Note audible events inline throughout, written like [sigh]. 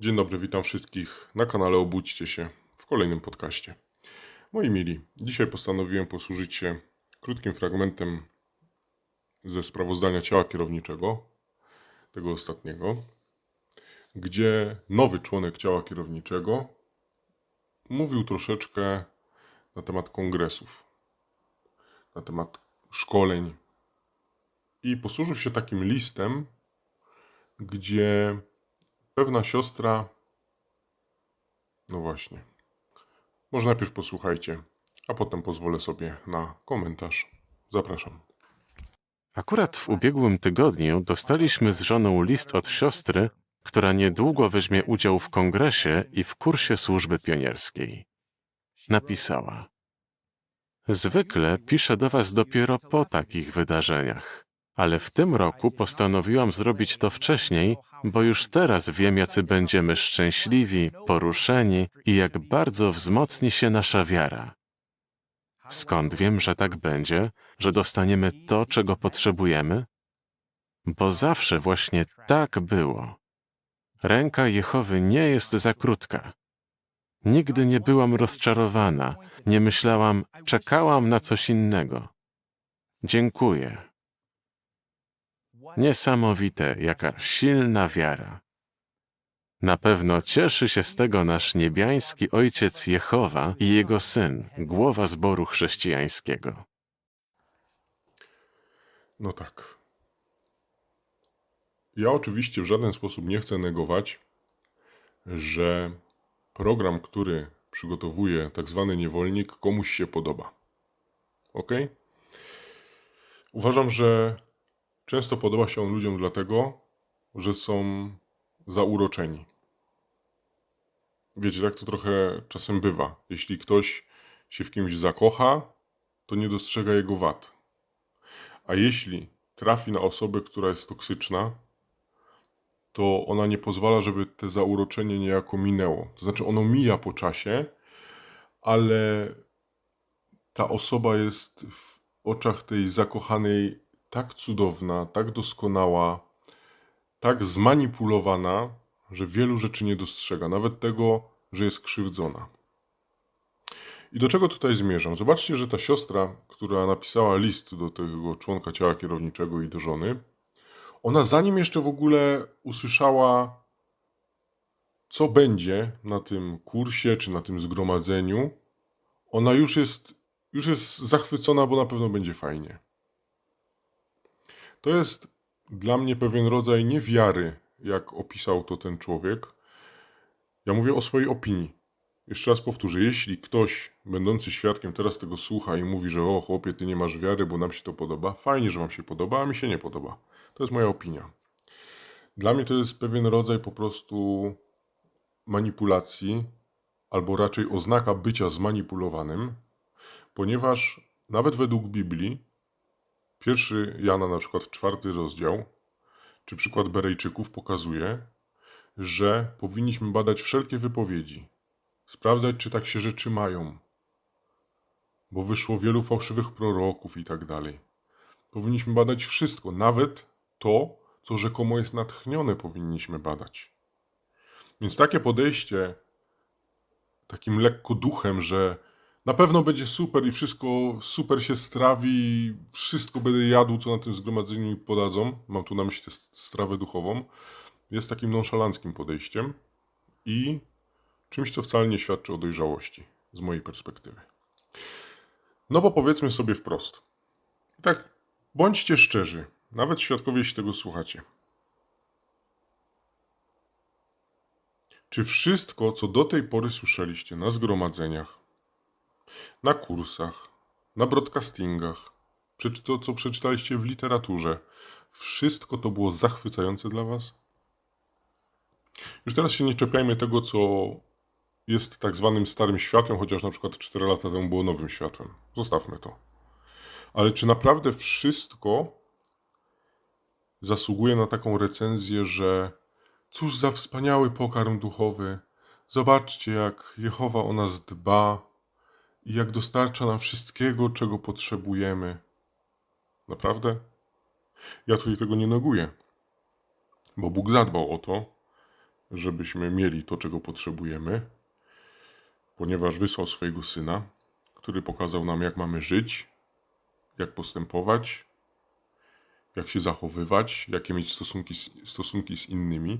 Dzień dobry, witam wszystkich na kanale Obudźcie się w kolejnym podcaście. Moi mili, dzisiaj postanowiłem posłużyć się krótkim fragmentem ze sprawozdania ciała kierowniczego, tego ostatniego, gdzie nowy członek ciała kierowniczego mówił troszeczkę na temat kongresów, na temat szkoleń i posłużył się takim listem, gdzie pewna siostra. No właśnie. Może najpierw posłuchajcie, a potem pozwolę sobie na komentarz. Zapraszam. Akurat w ubiegłym tygodniu dostaliśmy z żoną list od siostry, która niedługo weźmie udział w kongresie i w kursie służby pionierskiej. Napisała: Zwykle piszę do Was dopiero po takich wydarzeniach, ale w tym roku postanowiłam zrobić to wcześniej, bo już teraz wiem, jacy będziemy szczęśliwi, poruszeni i jak bardzo wzmocni się nasza wiara. Skąd wiem, że tak będzie, że dostaniemy to, czego potrzebujemy? Bo zawsze właśnie tak było. Ręka Jehowy nie jest za krótka. Nigdy nie byłam rozczarowana, nie myślałam, czekałam na coś innego. Dziękuję. Niesamowite, jaka silna wiara. Na pewno cieszy się z tego nasz niebiański Ojciec Jehowa i Jego Syn, głowa zboru chrześcijańskiego. No tak. Ja oczywiście w żaden sposób nie chcę negować, że program, który przygotowuje tak zwany niewolnik, komuś się podoba. Ok? Uważam, że często podoba się on ludziom dlatego, że są zauroczeni. Wiecie, tak to trochę czasem bywa. Jeśli ktoś się w kimś zakocha, to nie dostrzega jego wad. A jeśli trafi na osobę, która jest toksyczna, to ona nie pozwala, żeby te zauroczenie niejako minęło. To znaczy, ono mija po czasie, ale ta osoba jest w oczach tej zakochanej tak cudowna, tak doskonała, tak zmanipulowana, że wielu rzeczy nie dostrzega, nawet tego, że jest krzywdzona. I do czego tutaj zmierzam? Zobaczcie, że ta siostra, która napisała list do tego członka ciała kierowniczego i do żony, ona zanim jeszcze w ogóle usłyszała, co będzie na tym kursie czy na tym zgromadzeniu, ona już jest, już jest zachwycona, bo na pewno będzie fajnie. To jest dla mnie pewien rodzaj niewiary, jak opisał to ten człowiek. Ja mówię o swojej opinii. Jeszcze raz powtórzę, jeśli ktoś będący świadkiem teraz tego słucha i mówi, że o chłopie, ty nie masz wiary, bo nam się to podoba, fajnie, że wam się podoba, a mi się nie podoba. To jest moja opinia. Dla mnie to jest pewien rodzaj po prostu manipulacji, albo raczej oznaka bycia zmanipulowanym, ponieważ nawet według Biblii, pierwszy Jana na przykład czwarty rozdział, czy przykład Berejczyków pokazuje, że powinniśmy badać wszelkie wypowiedzi, sprawdzać, czy tak się rzeczy mają, bo wyszło wielu fałszywych proroków i tak dalej. Powinniśmy badać wszystko, nawet to, co rzekomo jest natchnione, powinniśmy badać. Więc takie podejście, takim lekko duchem, że na pewno będzie super i wszystko super się strawi, wszystko będę jadł, co na tym zgromadzeniu mi podadzą, mam tu na myśli tę strawę duchową, jest takim nonszalanckim podejściem i czymś, co wcale nie świadczy o dojrzałości, z mojej perspektywy. No bo powiedzmy sobie wprost. Tak, bądźcie szczerzy, nawet świadkowie, jeśli tego słuchacie. Czy wszystko, co do tej pory słyszeliście na zgromadzeniach, na kursach, na broadcastingach, to, co przeczytaliście w literaturze, wszystko to było zachwycające dla Was? Już teraz się nie czepiajmy tego, co jest tak zwanym starym światłem, chociaż na przykład 4 lata temu było nowym światłem. Zostawmy to. Ale czy naprawdę wszystko zasługuje na taką recenzję, że cóż za wspaniały pokarm duchowy, zobaczcie jak Jehowa o nas dba i jak dostarcza nam wszystkiego, czego potrzebujemy. Naprawdę? Ja tutaj tego nie neguję, bo Bóg zadbał o to żebyśmy mieli to, czego potrzebujemy, ponieważ wysłał swojego syna, który pokazał nam, jak mamy żyć, jak postępować, jak się zachowywać, jakie mieć stosunki stosunki z innymi,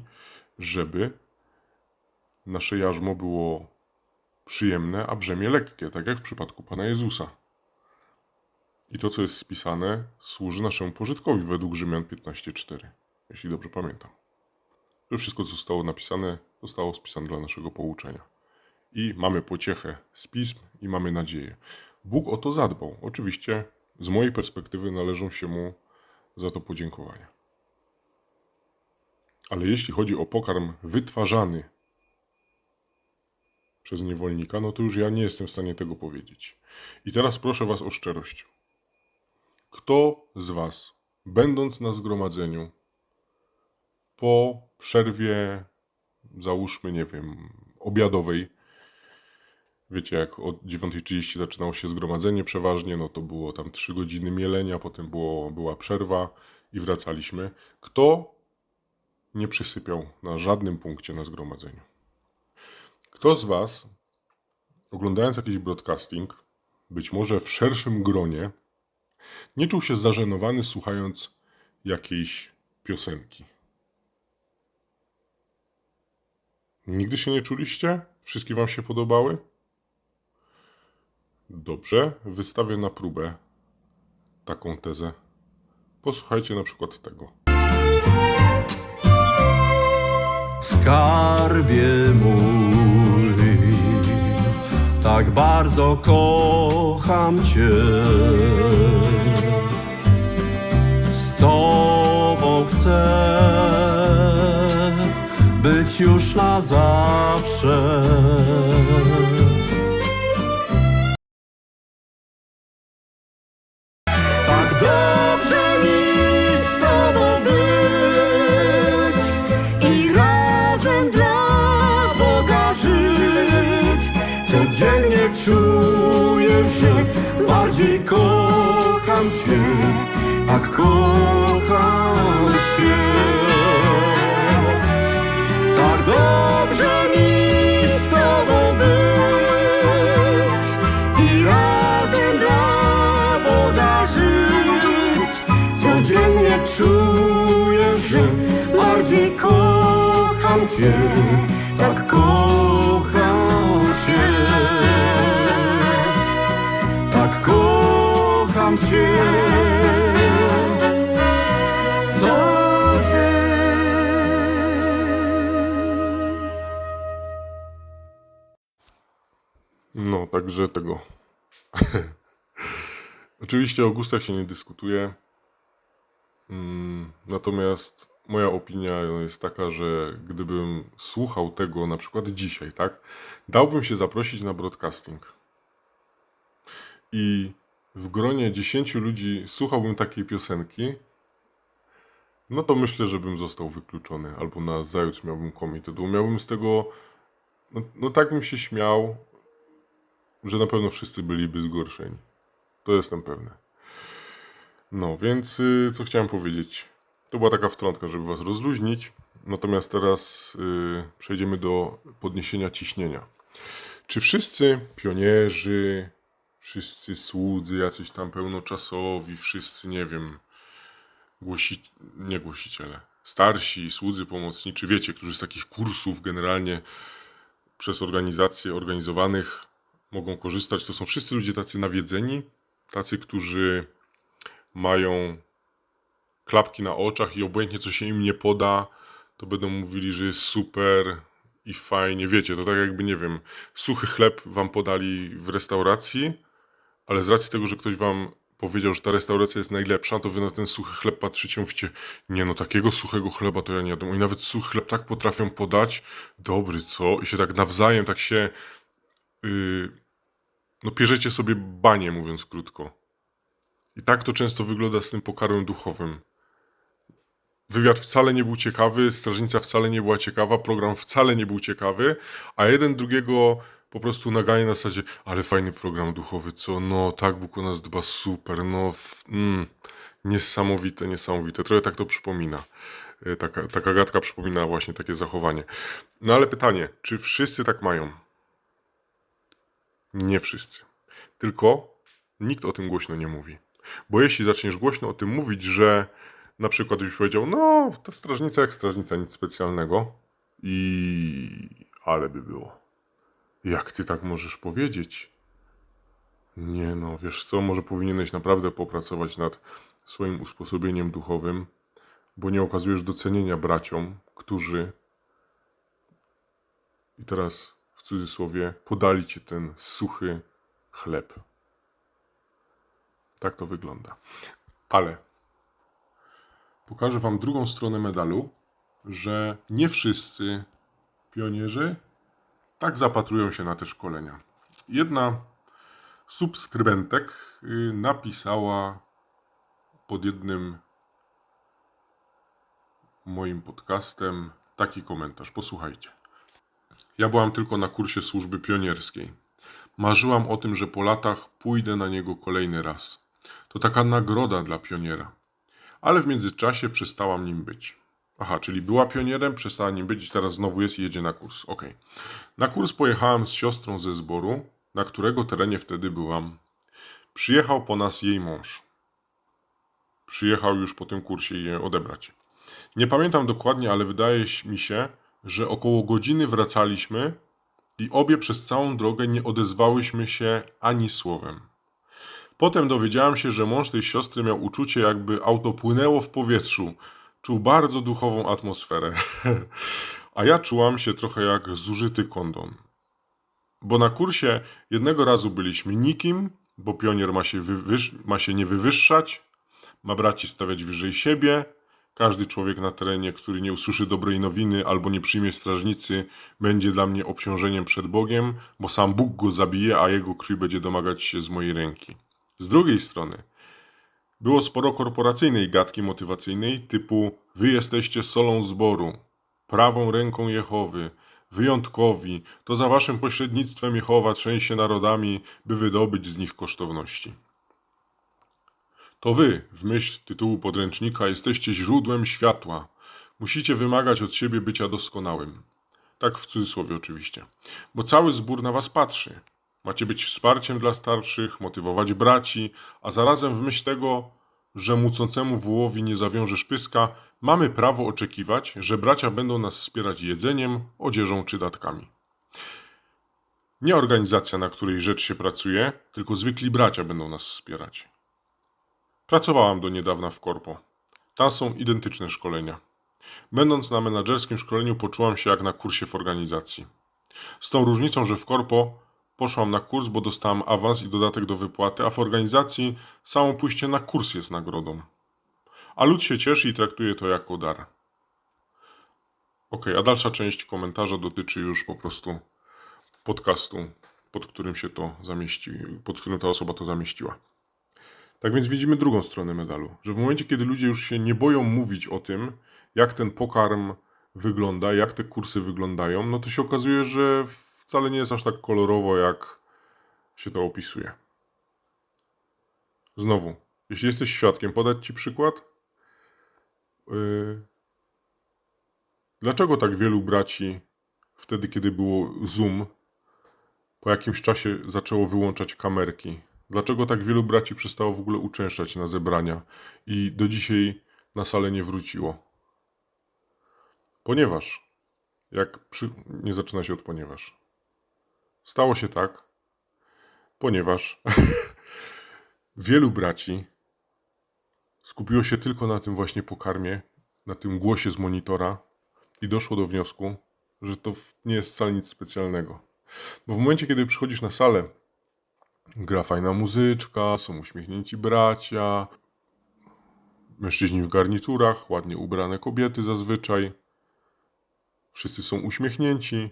żeby nasze jarzmo było przyjemne, a brzemię lekkie, tak jak w przypadku Pana Jezusa. I to, co jest spisane, służy naszemu pożytkowi według Rzymian 15:4, jeśli dobrze pamiętam. Że wszystko, co zostało napisane, zostało spisane dla naszego pouczenia. I mamy pociechę z pism i mamy nadzieję. Bóg o to zadbał. Oczywiście z mojej perspektywy należą się mu za to podziękowania. Ale jeśli chodzi o pokarm wytwarzany przez niewolnika, no to już ja nie jestem w stanie tego powiedzieć. I teraz proszę Was o szczerość. Kto z Was, będąc na zgromadzeniu, po przerwie, załóżmy, nie wiem, obiadowej, wiecie, jak od 9.30 zaczynało się zgromadzenie przeważnie, no to było tam 3 godziny mielenia, potem było, była przerwa i wracaliśmy. Kto nie przysypiał na żadnym punkcie na zgromadzeniu? Kto z Was, oglądając jakiś broadcasting, być może w szerszym gronie, nie czuł się zażenowany słuchając jakiejś piosenki? Nigdy się nie czuliście? Wszystkie Wam się podobały? Dobrze, wystawię na próbę taką tezę. Posłuchajcie na przykład tego. skarbie mój, tak bardzo kocham Cię. Z Tobą chcę być już na zawsze. Że bardziej kocham Cię, tak kocham Cię. Tak dobrze mi z Tobą być i razem dla Boga żyć. Codziennie czuję, że bardziej kocham Cię, Także tego. [laughs] Oczywiście o gustach się nie dyskutuje. Mm, Natomiast moja opinia jest taka, że gdybym słuchał tego na przykład dzisiaj, tak, dałbym się zaprosić na broadcasting. I w gronie 10 ludzi słuchałbym takiej piosenki, no to myślę, że bym został wykluczony, albo na zajutrz miałbym komitet, miałbym z tego, no, no tak bym się śmiał, że na pewno wszyscy byliby zgorszeni. To jestem pewny. No, więc y, co chciałem powiedzieć? To była taka wtrątka, żeby was rozluźnić. Natomiast teraz y, przejdziemy do podniesienia ciśnienia. Czy wszyscy pionierzy, wszyscy słudzy, jacyś tam pełnoczasowi, wszyscy, nie wiem, głosi... nie głosiciele, starsi, słudzy pomocniczy, wiecie, którzy z takich kursów generalnie przez organizacje organizowanych mogą korzystać. To są wszyscy ludzie tacy nawiedzeni, tacy, którzy mają klapki na oczach i obojętnie co się im nie poda, to będą mówili, że jest super i fajnie. Wiecie, to tak jakby, nie wiem, suchy chleb wam podali w restauracji, ale z racji tego, że ktoś wam powiedział, że ta restauracja jest najlepsza, to wy na ten suchy chleb patrzycie mówicie, nie no, takiego suchego chleba to ja nie jadłem. I nawet suchy chleb tak potrafią podać, dobry co? I się tak nawzajem, tak się, yy, no pierzecie sobie banie, mówiąc krótko. I tak to często wygląda z tym pokarmem duchowym. Wywiad wcale nie był ciekawy, strażnica wcale nie była ciekawa, program wcale nie był ciekawy, a jeden drugiego po prostu naganie na zasadzie, ale fajny program duchowy, co? No, tak, Bóg o nas dba, super, no, mm, niesamowite, niesamowite. Trochę tak to przypomina. Y, Taka, taka gadka przypomina właśnie takie zachowanie. No ale pytanie, czy wszyscy tak mają? Nie wszyscy. Tylko nikt o tym głośno nie mówi. Bo jeśli zaczniesz głośno o tym mówić, że na przykład byś powiedział, no to strażnica jak strażnica, nic specjalnego i ale by było. Jak ty tak możesz powiedzieć? Nie no, wiesz co, może powinieneś naprawdę popracować nad swoim usposobieniem duchowym, bo nie okazujesz docenienia braciom, którzy i teraz cudzysłowie podali ci ten suchy chleb. Tak to wygląda. Ale pokażę wam drugą stronę medalu, że nie wszyscy pionierzy tak zapatrują się na te szkolenia. Jedna subskrybentek y, napisała pod jednym moim podcastem taki komentarz. Posłuchajcie. Ja byłam tylko na kursie służby pionierskiej. Marzyłam o tym, że po latach pójdę na niego kolejny raz. To taka nagroda dla pioniera. Ale w międzyczasie przestałam nim być. Aha, czyli była pionierem, przestała nim być i teraz znowu jest i jedzie na kurs. Okej. Na kurs pojechałam z siostrą ze zboru, na którego terenie wtedy byłam. Przyjechał po nas jej mąż. Przyjechał już po tym kursie je odebrać. Nie pamiętam dokładnie, ale wydaje mi się, że około godziny wracaliśmy i obie przez całą drogę nie odezwałyśmy się ani słowem. Potem dowiedziałem się, że mąż tej siostry miał uczucie, jakby auto płynęło w powietrzu. Czuł bardzo duchową atmosferę. [laughs] A ja czułam się trochę jak zużyty kondon. Bo na kursie jednego razu byliśmy nikim, bo pionier ma się, ma się nie wywyższać, ma braci stawiać wyżej siebie. Każdy człowiek na terenie, który nie usłyszy dobrej nowiny albo nie przyjmie strażnicy, będzie dla mnie obciążeniem przed Bogiem, bo sam Bóg go zabije, a jego krwi będzie domagać się z mojej ręki. Z drugiej strony, było sporo korporacyjnej gadki motywacyjnej typu wy jesteście solą zboru, prawą ręką Jehowy, wyjątkowi, to za waszym pośrednictwem Jehowa trzęsie narodami, by wydobyć z nich kosztowności. To wy, w myśl tytułu podręcznika, jesteście źródłem światła. Musicie wymagać od siebie bycia doskonałym. Tak w cudzysłowie oczywiście. Bo cały zbór na was patrzy. Macie być wsparciem dla starszych, motywować braci, a zarazem w myśl tego, że mucącemu wołowi nie zawiążesz pyska, mamy prawo oczekiwać, że bracia będą nas wspierać jedzeniem, odzieżą czy datkami. Nie organizacja, na której rzecz się pracuje, tylko zwykli bracia będą nas wspierać. Pracowałam do niedawna w korpo. Tam są identyczne szkolenia. Będąc na menadżerskim szkoleniu, poczułam się jak na kursie w organizacji. Z tą różnicą, że w korpo poszłam na kurs, bo dostałam awans i dodatek do wypłaty, a w organizacji samo pójście na kurs jest nagrodą. A lud się cieszy i traktuje to jako dar. Ok, a dalsza część komentarza dotyczy już po prostu podcastu, pod którym się to zamieści, pod którym ta osoba to zamieściła. Tak więc widzimy drugą stronę medalu, że w momencie, kiedy ludzie już się nie boją mówić o tym, jak ten pokarm wygląda, jak te kursy wyglądają, no to się okazuje, że wcale nie jest aż tak kolorowo, jak się to opisuje. Znowu, jeśli jesteś świadkiem, podać Ci przykład? Yy... Dlaczego tak wielu braci wtedy, kiedy było Zoom, po jakimś czasie zaczęło wyłączać kamerki? Dlaczego tak wielu braci przestało w ogóle uczęszczać na zebrania i do dzisiaj na salę nie wróciło? Ponieważ, jak przy... nie zaczyna się od ponieważ. Stało się tak, ponieważ [laughs] wielu braci skupiło się tylko na tym właśnie pokarmie, na tym głosie z monitora i doszło do wniosku, że to nie jest wcale nic specjalnego. Bo w momencie, kiedy przychodzisz na salę, gra fajna muzyczka, są uśmiechnięci bracia, mężczyźni w garniturach, ładnie ubrane kobiety zazwyczaj, wszyscy są uśmiechnięci,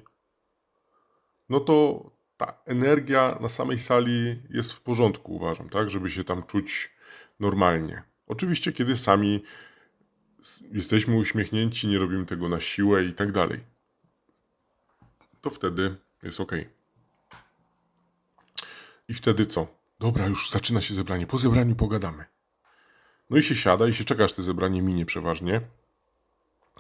no to ta energia na samej sali jest w porządku, uważam, tak, żeby się tam czuć normalnie. Oczywiście, kiedy sami jesteśmy uśmiechnięci, nie robimy tego na siłę i tak dalej, to wtedy jest ok. I wtedy co? Dobra, już zaczyna się zebranie. Po zebraniu pogadamy. No i się siada i się czeka, aż te zebranie minie przeważnie.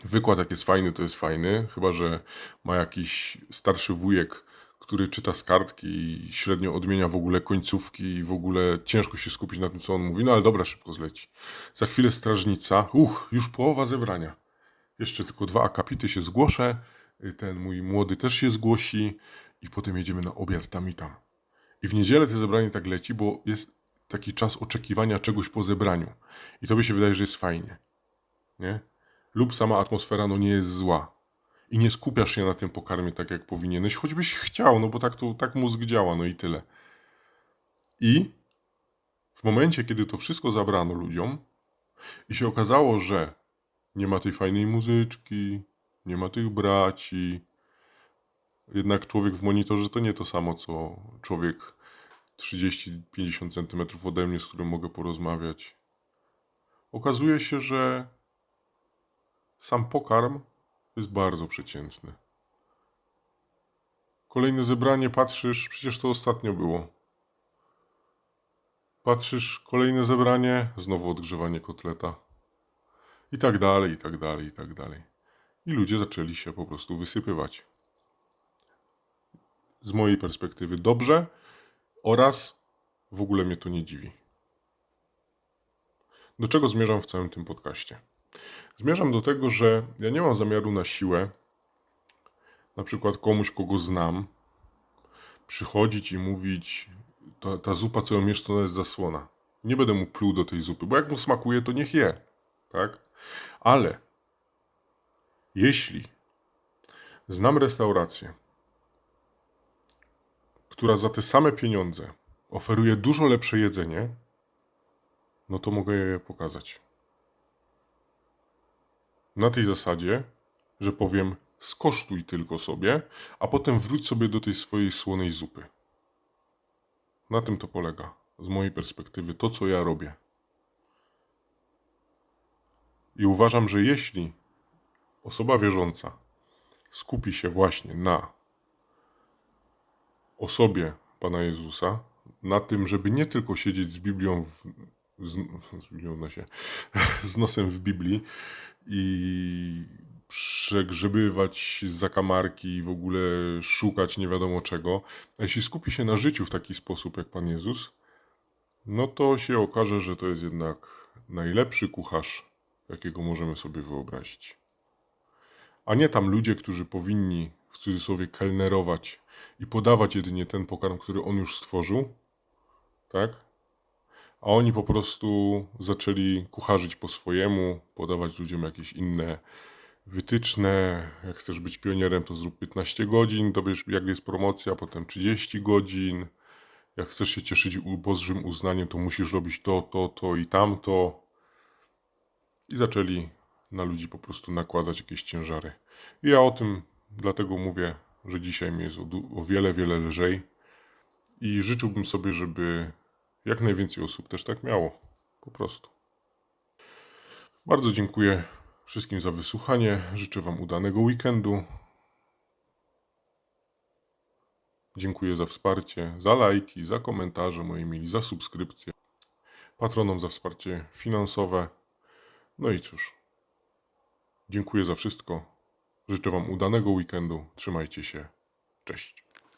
Wykład jak jest fajny, to jest fajny, chyba że ma jakiś starszy wujek, który czyta z kartki i średnio odmienia w ogóle końcówki i w ogóle ciężko się skupić na tym, co on mówi. No ale dobra, szybko zleci. Za chwilę strażnica. Uch, już połowa zebrania. Jeszcze tylko dwa akapity się zgłoszę. Ten mój młody też się zgłosi i potem jedziemy na obiad tam i tam. I w niedzielę to zebranie tak leci, bo jest taki czas oczekiwania czegoś po zebraniu. I to by się wydaje, że jest fajnie. Nie? Lub sama atmosfera no nie jest zła. I nie skupiasz się na tym pokarmie tak, jak powinieneś, choćbyś chciał, no bo tak, to, tak mózg działa, no i tyle. I w momencie, kiedy to wszystko zabrano ludziom i się okazało, że nie ma tej fajnej muzyczki, nie ma tych braci, jednak człowiek w monitorze to nie to samo, co człowiek 30-50 centymetrów ode mnie, z którym mogę porozmawiać. Okazuje się, że sam pokarm jest bardzo przeciętny. Kolejne zebranie, patrzysz, przecież to ostatnio było. Patrzysz, kolejne zebranie, znowu odgrzewanie kotleta. I tak dalej, i tak dalej, i tak dalej. I ludzie zaczęli się po prostu wysypywać. Z mojej perspektywy dobrze oraz w ogóle mnie to nie dziwi. Do czego zmierzam w całym tym podcaście? Zmierzam do tego, że ja nie mam zamiaru na siłę, na przykład komuś, kogo znam, przychodzić i mówić, ta, ta zupa, co ją jesz, to jest zasłona. Nie będę mu pluł do tej zupy, bo jak mu smakuje, to niech je, tak? Ale jeśli znam restaurację, która za te same pieniądze oferuje dużo lepsze jedzenie, no to mogę je pokazać. Na tej zasadzie, że powiem skosztuj tylko sobie, a potem wróć sobie do tej swojej słonej zupy. Na tym to polega, z mojej perspektywy, to co ja robię. I uważam, że jeśli osoba wierząca skupi się właśnie na osobie Pana Jezusa, na tym, żeby nie tylko siedzieć z Biblią w, z, z Biblią nosie, [laughs] z nosem w Biblii i przegrzebywać zakamarki i w ogóle szukać nie wiadomo czego. A jeśli skupi się na życiu w taki sposób jak Pan Jezus, no to się okaże, że to jest jednak najlepszy kucharz, jakiego możemy sobie wyobrazić. A nie tam ludzie, którzy powinni w cudzysłowie kelnerować i podawać jedynie ten pokarm, który on już stworzył, tak? A oni po prostu zaczęli kucharzyć po swojemu, podawać ludziom jakieś inne wytyczne. Jak chcesz być pionierem, to zrób 15 godzin, to wiesz, jak jest promocja, potem 30 godzin. Jak chcesz się cieszyć Bożym uznaniem, to musisz robić to, to, to i tamto. I zaczęli na ludzi po prostu nakładać jakieś ciężary. I ja o tym dlatego mówię, że dzisiaj mi jest o, wiele, wiele lżej. I życzyłbym sobie, żeby jak najwięcej osób też tak miało. Po prostu. Bardzo dziękuję wszystkim za wysłuchanie. Życzę Wam udanego weekendu. Dziękuję za wsparcie, za lajki, za komentarze moje mili, za subskrypcje. Patronom za wsparcie finansowe. No i cóż. Dziękuję za wszystko. Życzę Wam udanego weekendu. Trzymajcie się. Cześć.